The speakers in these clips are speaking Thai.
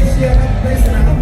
Yeah.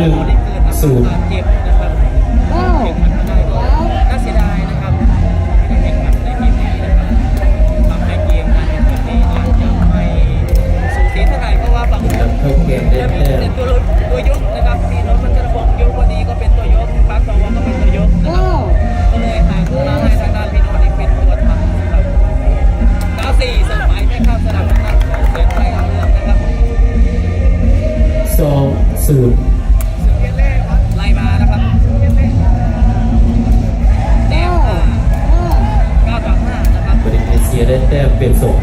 นึ่งศูนย์เจ็บนะครัน่าเสียดายนะครับไม่ได้แข่งขันในปีนี้นะครับทำให้เกมการแข่งขันนี้อาจจะไม่สูสีเท่าไหร่เพว่าบางคนจะมีเป็นตัวตัวยกนะครับมีน้องมัระบกยกวันนี้ก็เป็นตัวยกปั๊บสวก็เป็นตัวยกนะครับก็เลยหายทางด้านพี่น้องเป็นตัวทำนะครับก้ไม่เข้าสนามนะครับเสียไทเอาเรื่องนะครับสูน 变瘦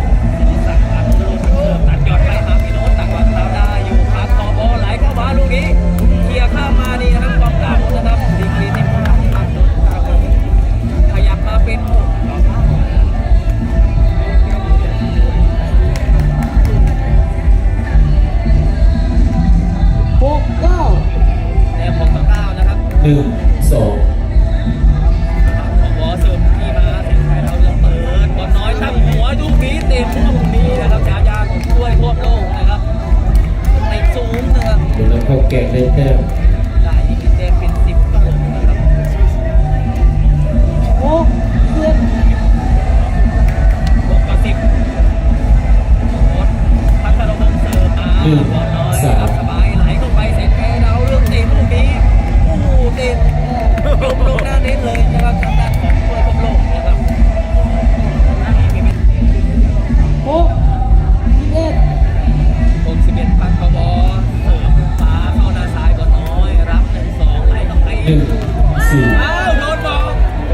หลเข้าไปหนึ่งสี่อ้าวโดนบอล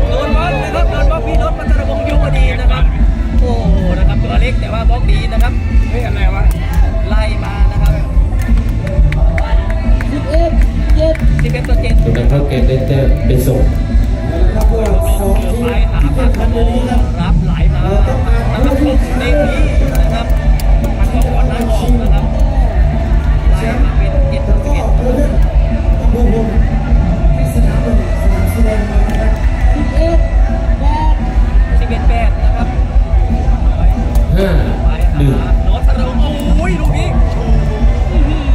โดนบอลนะครับโดนบอลพี่นพพัฒนวงศ์ยุวดีนะครับ โอ้นะครับตัวเล็กแต่ว่าบล็อกดีนะครับเฮ้ยอะไรวะไล่มานะครับสิบเอ็ดเจ็ดสิบเอ็ดต่อเจ็ดดูนำเข้าเกมได้แต้มเป็นส่งครับพวกสองเกือบทีมไปหาที่ปาแข่กงกขัระนโบในนี้ครับรับไหลมานะครับผมเด็กนี้นะครับมันก็บอลนั้นออกนะครับไล่มาเป็นเจ็ดต่อสิบก็เอ็ด สิบเอ็ดแปดสิบเอ็ดแปดนะครับห้าไปหนึ่งหาโน้ตสะดงโอ้ยลูกนี้อื้อหือ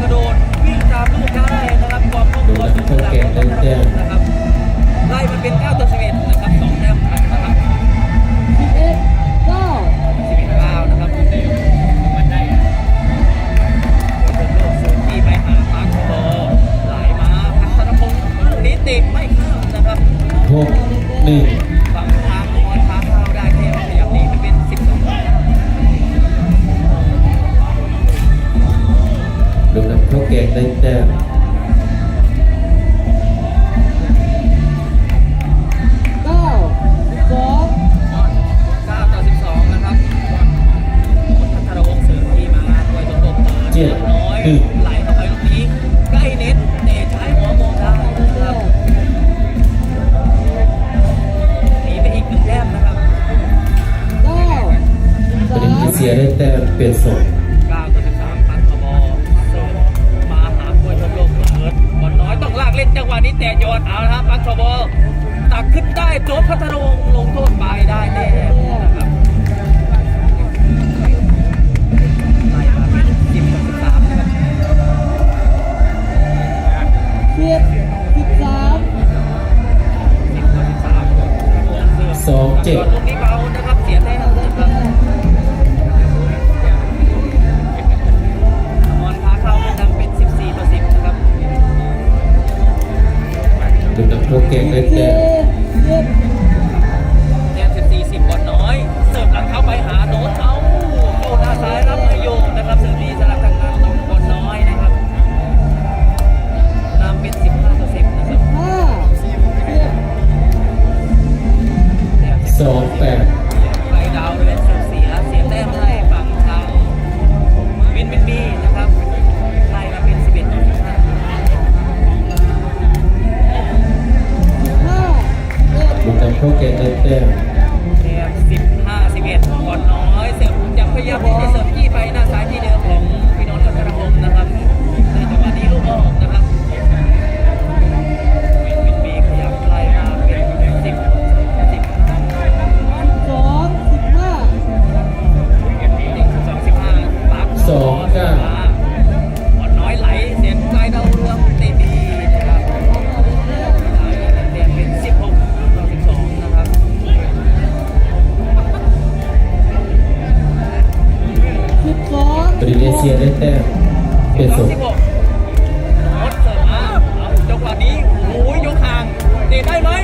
กระโดดวิ่งตามลูกได้นะครับความคล่องตัวสูงระดับของนะครับไล่มันเป็น9ต่อ11นะครับสองแต้มนะครับ นจังหวะนี้แต่โยนเอาละครับปันทบตักขึ้นได้โจบพัฒนวงศ์ลงโทษไปได้แน่นะครับไล่มาเป็น10ต่อ13นะครับสิบสิบสามสองเจ็ดลูกนี้เบานะครับเสียแต้มนะครับ โอเข้าเกมแต้มสิบแต้ม14 10บอลน้อย เสิร์ฟหลังเข้าไปหาโน้ตเอาโยนหน้าซ้ายรับมาโยนนะครับเสิร์ฟดีสำหรับทางด้านของบอลน้อยนะครับนำเป็น15ต่อ10นะครับห้าสิบแต้มสองแปด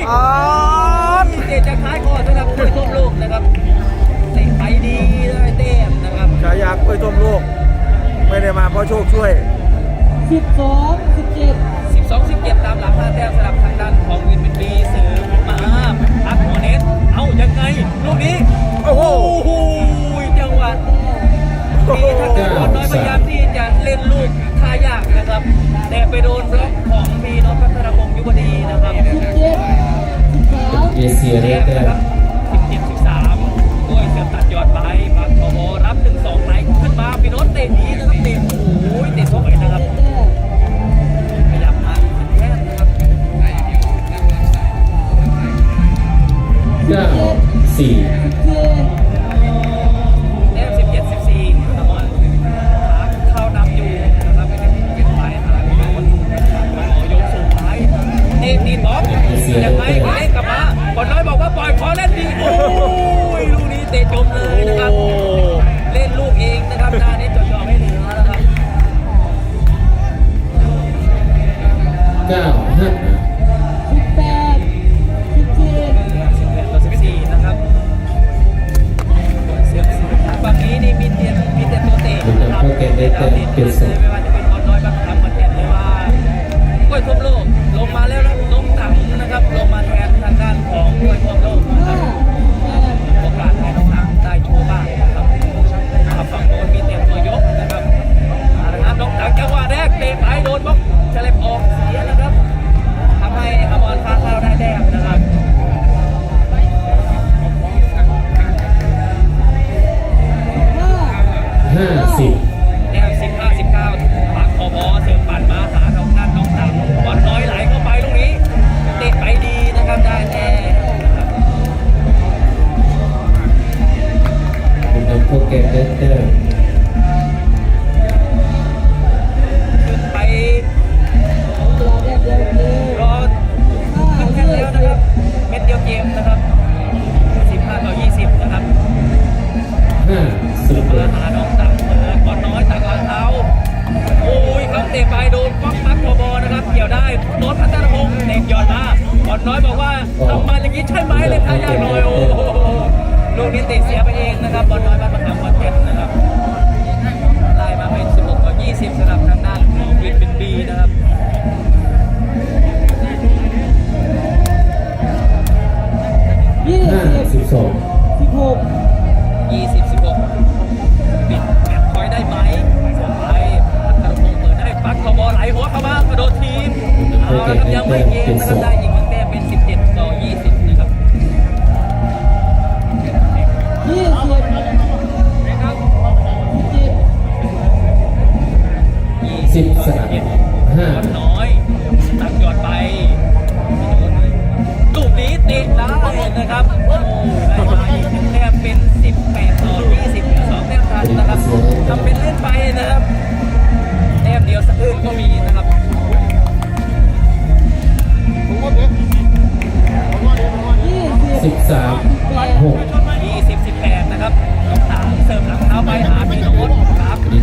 ะได้ไหมเตะจากท้ายก่อนสำหรับผู้ชมลูกนะครับเตะไปดีได้เต้มนะครับฉายากล้วยต้มโลก ไม่ได้มาเพราะโชคช่วยสิบสองสิบเจ็ด12 17ตามหลังห้าแต้มสำหรับทางด้านของวินวินบีเสริมมาพักหัวเน็ตเอายังไงลูกนี้โอ้โหโอ้โหจังหวะ นี้ทางด้านบอลน้อยพยายามที่จะเล่นลูกท่ายากนะครับ แต่ไปโดนบล็อกของพีนพพัฒนพงศ์ยุวดีนะครับสิบเจ็ดสิบสามเอเชียได้แต้มแต้นะมครับ17 13ด้วยเสือตัดยอดไปปักโทโบรับ1 2ไหลขึ้นมาพีโนตเตะดีนะครับเตะโอ้ยเตะสวยนะครับแต้มขยับมาอีกหนึ่งแต้มนะครับเก้าสี่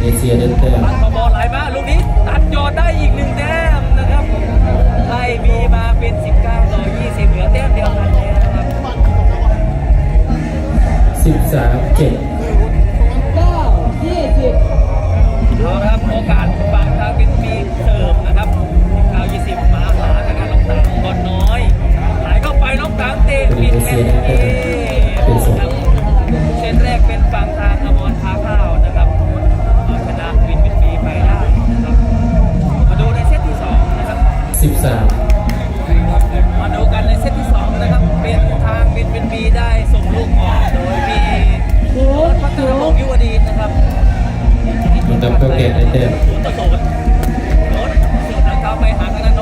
เอเชียได้แต้มตั้บอลไหลมาลูกนี้ตัดยอดได้อีกหนึ่งแต้มนะครับไล่มีมาเป็น 19 ต่อ 20 เหลือแต้มเดียวกันแล้วนะครับ13 7 19 20เอาครับโอกาสบางทางเป็นปีเสริมนะครับ19 20 มาหาทางการล็กตังบอนน้อย ไหลเข้าไปล็อกตังเตะปิดเอ็นเอ 13 มาดูกันในเซตที่ 2 นะครับเปลี่ยนทางบินเป็นบีได้ส่งลูกออกโดยมีรถพัฒนาวงศ์ยุวดีนะครับมันดำตัวเกตได้เต็ม ศูนย์ต่อศูนย์โดนสดนะครับไปหาทางนั้น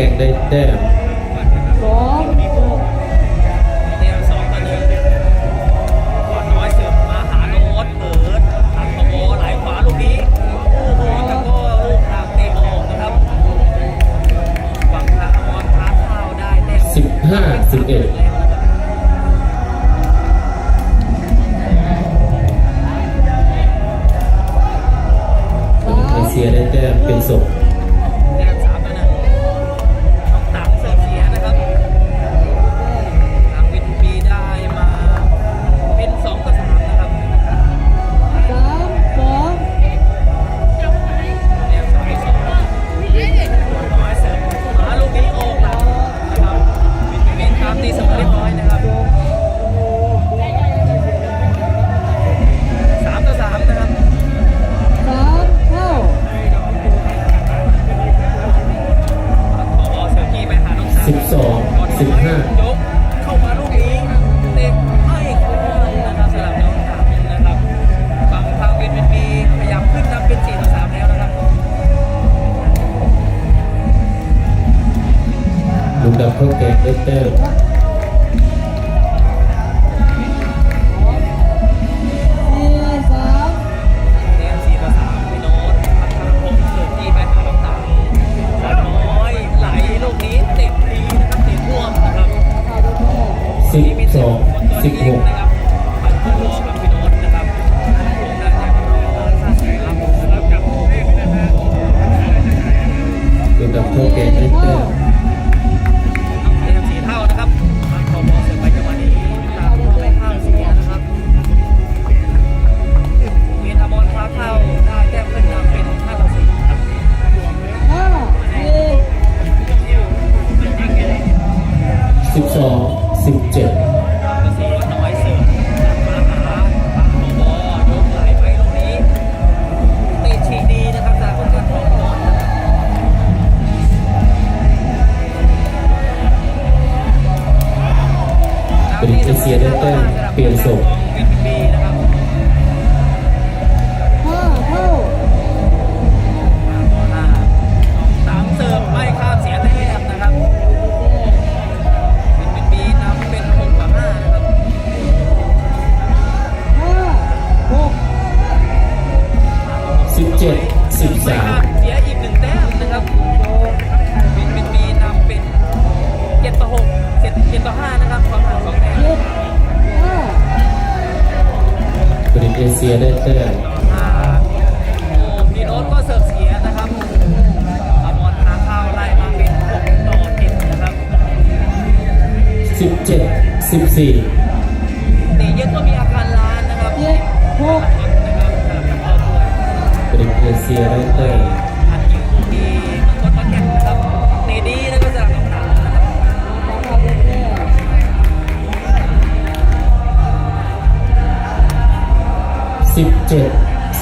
เก่งได้แต้ม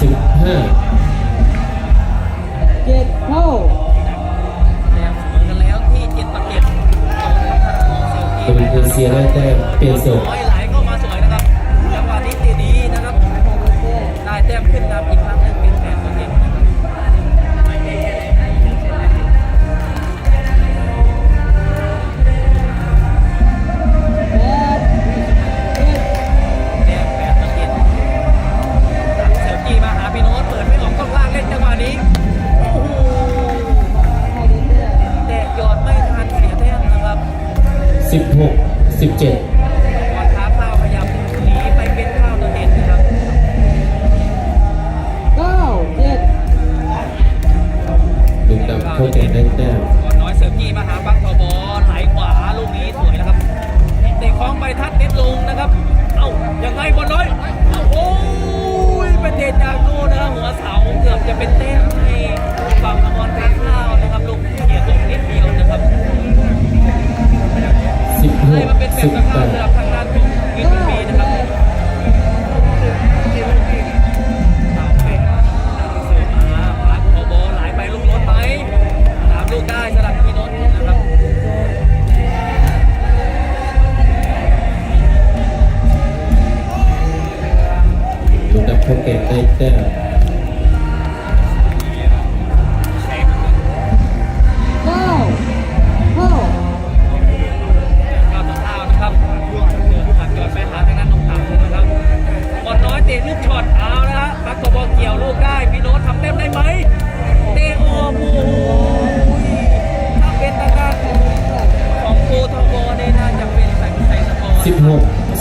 สิบห้าเจ็ดเข้าเป็นเอเซียได้แต้มเปลี่ยนเสิร์ฟไหลก็มาสวยนะครับจังหวะนี้ดีนะครับ ได้แต้มขึ้นนำอีก 17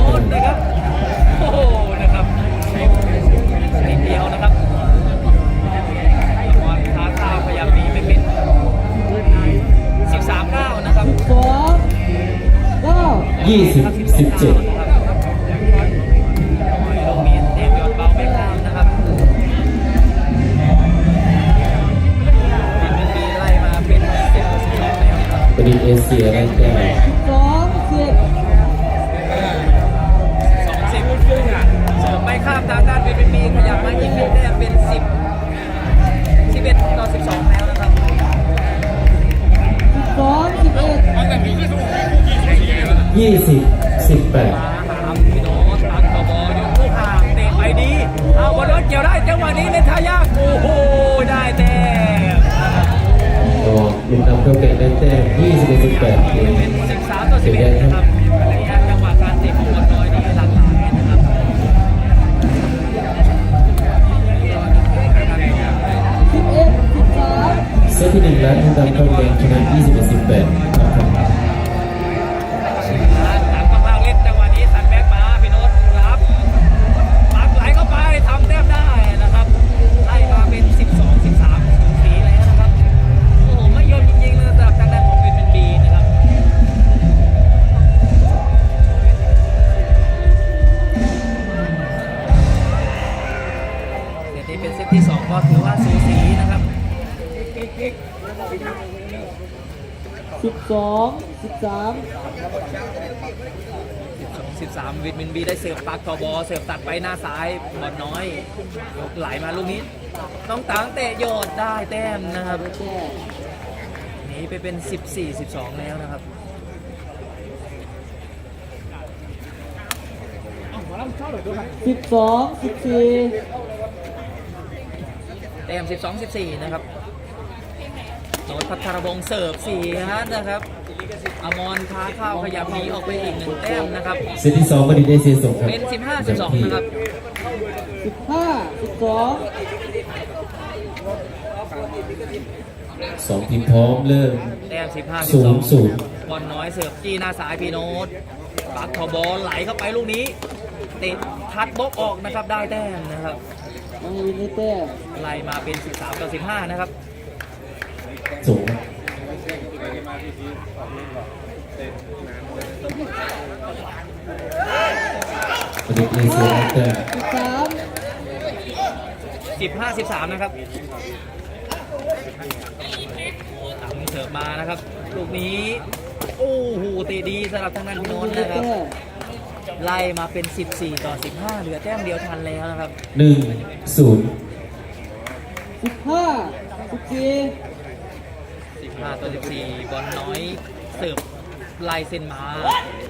โน้นนะครับ โอ้โหนะครับใช้เดียวนะครับบอลท้าพยายามหนีไม่เป็น13 9 นะครับ สองเก้ ยี่สิบสิบแปดมาหามพี่โน้ตตักกบออยู่ลูกห่างเตะไปดีเอาบอลรถเกี่ยวได้จังหวะนี้เล่นทายากโอ้โหได้แต้มก็ลุงนำเข้าแก่งได้แต้มยี่สิบสิบแปดเองเป็นสิบสามต่อสิบเอ็ดนะครับระยะจังหวะการเตะของบอลน้อยนี่หลากหลายนะครับสิบเอ็ดสิบสามเซตที่หนึ่งแล้วลุงนำเข้าแก่งชนะยี่สิบสิบแปด สิบสองสิบสาม13 วิตมินบีได้เสิร์ฟปักทอบอเสิร์ฟตัดไปหน้าซ้ายบอลน้อย ยกไหลมาลูกนี้ ต้องตังเตะโยดได้แต้มนะครับได้แต้มหนีไปเป็น 14 12 แล้วนะครับสิบสองสิบสี่แต้ม12 14นะครับ โนพัทรบงศ์เสิร์ฟ4ฮะนะครับอมรค้าข้าวขยับหนีออกไปอีกหนึ่งแต้มนะครับ เซตที่สองประดิษฐ์เอเชียส่งครับเป็น 15 12 นะครับ สิบห้าสิบสองสองทีมพร้อมเริ่ม แต้ม 15 ศูนย์ศูนย์ 12บอลน้อยเสิร์ฟจี้หน้าซ้ายพีโนตปักทอบอลไหลเข้าไปลูกนี้ติดทัดบล็อกออกนะครับได้แต้มนะครับ น้องวินได้แต้มไล่มาเป็น 13ต่อ15 นะครับ สูงสวัสดีที่สูสิบห้าสิบสามนะครับเสิร์ฟมานะครับ ลูกนี้ โอ้โหตีดีสำหรับทางด้นพี่นนท์นะครับ ไล่มาเป็น 14 ต่อ 15 เหลือแต้มเดียวทันแล้วนะครับ 1 0 15 14 15ต่อ14บอลน้อยเสิร์ฟไล่เส้นมา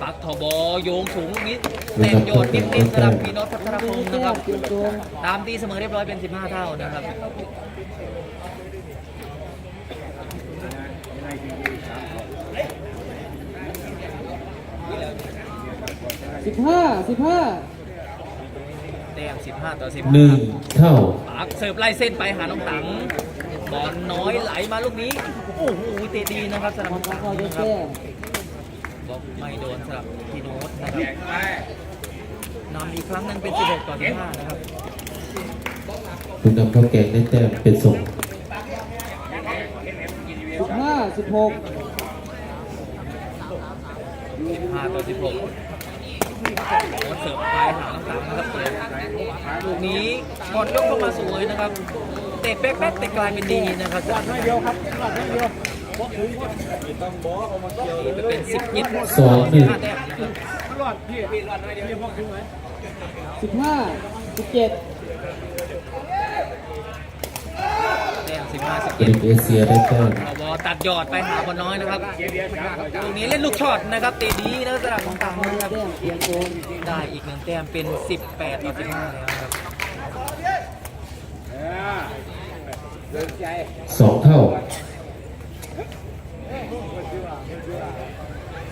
ปักทอบอโยงสูงลูกนี้เตะโยนนิ่มๆสำหรับพี่โน้ตพัทรพงศ์ได้นะแต้ครับมเปลี่ยนตัวตามตีเสมอเรียบร้อยเป็น 15 เท่านะครับสิบห้าสิบห้าแต้ม15 ต่อหนึ่ง15เท่าปักเสิร์ฟไล่เส้นไปหาน้องตัง บอลน้อยไหลมาลูกนี้โอ้โหเตะดีนะครับสำหรับมัน้นองต้ตัองงเข้าได้นะครับบล็อกไม่แต้มโดนสำหรับพี่โน้ตนะครับนำอีกครั้งหนึงเป็น 16 ต่อ15นะครับลุงนำเข้าแก่งได้แต้มเป็นส่งสิบห้าสิบหก15ต่อ16โน้ตเสิร์ฟไปหาน้องตังนะครับเปิดลูกนี้บอลยกเข้ามาสวยนะครับ เตะแป๊ะๆแต่กลายเป็นดีนะครับหลัดให้เดียวครับหลัดให้เดียวเป็นสิบยิบสองหนึ่งหลอดพี่หลอดให้เดียวพี่ถึงไหมสิบห้าสิบเจ็ดสิบห้าสิบเจ็ดเอเชียได้แต้บอตัดยอดไปหาคนน้อยนะครับตรงนี้เล่นลูกช็อตนะครับเตะดีนะสลับของต่างนะครับได้อีกหนึ่งแต้มเป็นสิบแปดต่อสิบห้าแล้วครับ สองเท่า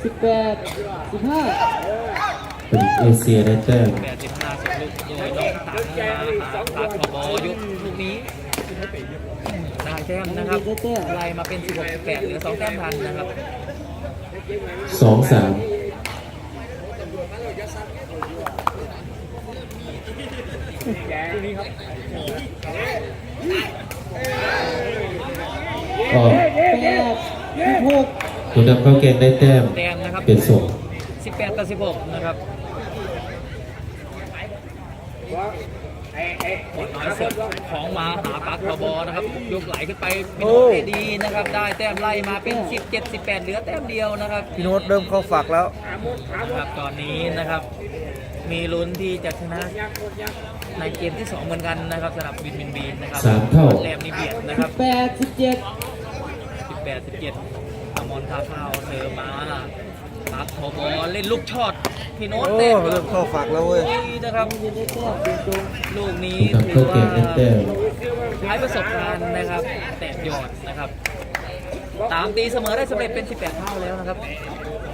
สิบแปดสิบห้าเประดิษฐ์เอเชียได้แต้ม8 15สุดลูกโดยน้องตังมาหาตัดขอบอยุคลูกนี้ได้แต้มนะครับไล่มาเป็น16 18เหลือ2แต้มทันนะครับสองสามออกแปดสิบ กลุงนำเข้าแก่งได้แต้มแต้มนะครับ เป็นส่ง17 18ต่อ16 นะครับบอลน้อยเสิร์ฟของมาหาปักทบอนะครับ ยกไหลขึ้นไปพี่โน้ตได้ดีนะครับ ได้แต้มไล่มาเป็น 17 18 เหลือแต้มเดียวนะครับ พี่โน้ตเริ่มเข้าฝักแล้วนะครับตอนนี้นะครับ มีลุ้นที่จะชนะในเกมที่2เหมือนกันนะครับสำหรับบินบินบีนนะครับสามเท่า แรมนี่เบียดนะครับแปดสิบเจ็ด18 17อมรคาข้าวเธอมาปักทบอเล่นลูกช็อตพี่โน้ตโอ้เตะเริ่มเข้าฝักแล้วเว้ยนะครับยังได้แต้มเป็นตรงลูกนี้ผู้นำถืเข้าอเกว่ามได้แต้มใช้ประสบการณ์นะครับ แตะยอดนะครับ ตามตีเสมอได้สำเร็จเป็น 18 เท่าแล้วนะครับ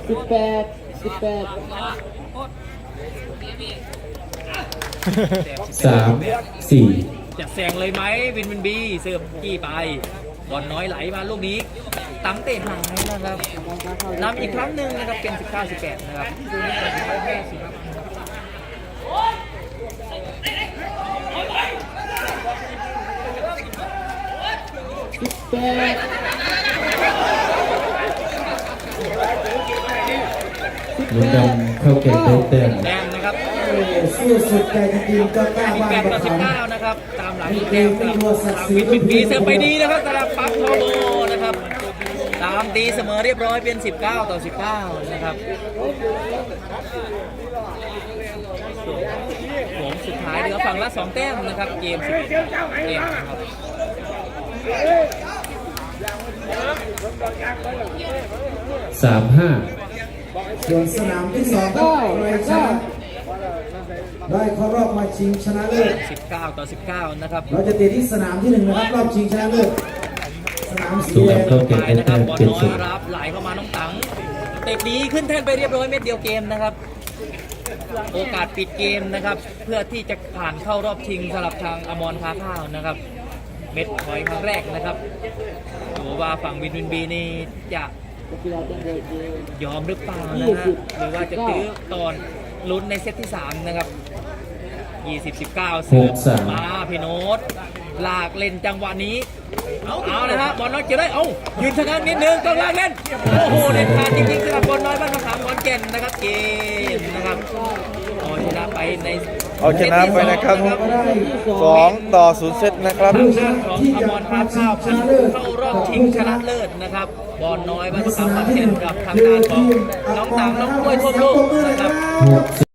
สิบแปดสิบแปด สามสี่จะแซงเลยไหมวินวินบีเสิร์ฟกี้ไปบอลน้อยไหลมาลูกนี้ตั้งเตะหายนะครับนำอีกครั้งหนึ่งนะครับเป็น 19 18 นะครับสิบแปดลุงดำเข้าเกมได้แต้มแดงนะครับ สู้สุดใจจริงๆก็กล้าบ้าน18กัต่บอเขา19นะครับ ตามหลังอีกแต้มนะครับวินวินบีเสิร์ฟไปดีนะครับสำหรับปักโทโบนะครับ ตามตีเสมอเรียบร้อยเป็น 19 ต่อ 19 นะครับผมสุดท้ายเหลือฝั่งละ 2 แต้มนะครับ เกม11แต้มนะครับ สามห้าส่วนสนามที่สองครับใครชนะ ได้เข้ารอบมาชิงชนะเลิศ 19 ต่อ 19 นะครับเราจะตีที่สนามที่หนึ่งนะครับรอบชิงชนะเลิศสนามสีลุงแดงดำเข้าเกมไปได้นะครัแต้บมบอลเจ็ดน้อศูยนย์รับไหลเข้ามาน้องตังเตะดีขึ้นแท่นไปเรียบร้อยเม็ดเดียวเกมนะครับ โอกาสปิดเกมนะครับ เพื่อที่จะผ่านเข้ารอบชิงสำหรับทางอมรคาข้าวนะครับ เม็ดถอยครั้งแรกนะครับดูว่าฝั่งวินวินบีนี่จะนักกีฬาจังหวัดเดียวยอมหรือเปล่านะยี่ฮะสิบหรือว่าจะตื้อตอนลุ้นในเซตที่ 3 นะครับ 20 19เสือมาพี่โน้ตลากเล่นจังหวะนี้ เอาเอานะฮะบอลน้อยเจะได้ เอายืนชะงักนิดนึงต้องลากเล่น โอ้โหเด็ดขาดจริงๆสำหรับบอลน้อยบ้านมะขามขอนแก่นนะครับเกมนะครับเอาชนะไปในเอาชนะไปนะครับเซตที่สองสองต่อศูนย์เซตนะครับ ทางด้านของอมรพัฒน์ข้าวพันธุ์เข้ารอบชิงชนะเลิศนะครับบอลน้อยบ้านมะขามขอนแก่นกับทางด้านของน้องตังน้องกล้วยทั่วโลกนะครับ หก